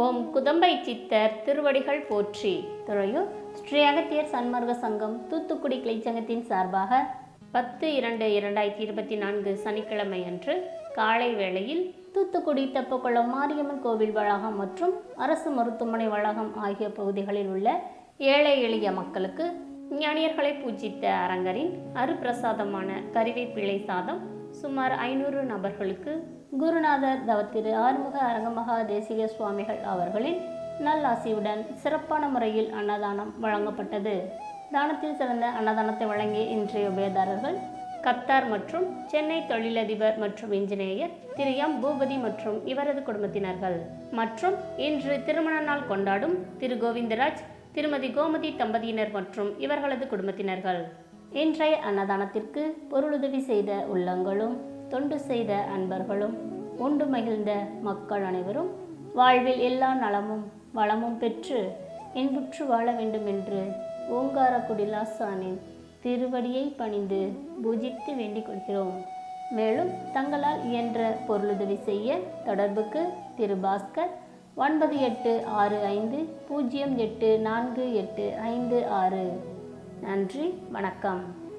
ஓம் குதம்பை சித்தர் திருவடிகள் போற்றி. துறையூர் ஸ்ரீ அகத்தியர் சன்மார்க்க சங்கம் தூத்துக்குடி கிளைச்சங்கத்தின் சார்பாக பத்து இரண்டு இரண்டாயிரத்தி இருபத்தி நான்கு சனிக்கிழமை அன்று காலை வேளையில் தூத்துக்குடி தெப்பக்குளம் மாரியம்மன் கோவில் வளாகம் மற்றும் அரசு மருத்துவமனை வளாகம் ஆகிய பகுதிகளில் உள்ள ஏழை எளிய மக்களுக்கு ஞானியர்களை பூஜித்த அரங்கரின் அருப்பிரசாதமான கறிவேப்பிள்ளை சாதம் சுமார் ஐநூறு நபர்களுக்கு குருநாதர் தவத்திரு ஆறுமுக அரங்கமகா தேசிக சுவாமிகள் அவர்களின் நல்லாசியுடன் சிறப்பான முறையில் அன்னதானம் வழங்கப்பட்டது. தானத்தில் சிறந்த அன்னதானத்தை வழங்கிய இன்றைய உபயதாரர்கள் கத்தார் மற்றும் சென்னை தொழிலதிபர் மற்றும் இன்ஜினியர் திரு எம். பூபதி மற்றும் இவரது குடும்பத்தினர்கள். மற்றும் இன்று திருமண நாள் கொண்டாடும் திரு கோவிந்தராஜ் திருமதி கோமதி தம்பதியினர் மற்றும் இவர்களது குடும்பத்தினர்கள். இன்றைய அன்னதானத்திற்கு பொருளுதவி செய்த உள்ளங்களும் தொண்டு செய்த அன்பர்களும் உண்டு மகிழ்ந்த மக்கள் அனைவரும் வாழ்வில் எல்லா நலமும் வளமும் பெற்று இன்புற்று வாழ வேண்டும் என்று ஓங்கார குடிலாசானின் திருவடியை பணிந்து பூஜித்து வேண்டிக் கொள்கிறோம். மேலும் தங்களால் இயன்ற பொருளுதவி செய்ய தொடர்புக்கு திரு பாஸ்கர் ஒன்பது எட்டு ஆறு ஐந்து பூஜ்ஜியம் எட்டு நான்கு எட்டு ஐந்து ஆறு. நன்றி வணக்கம்.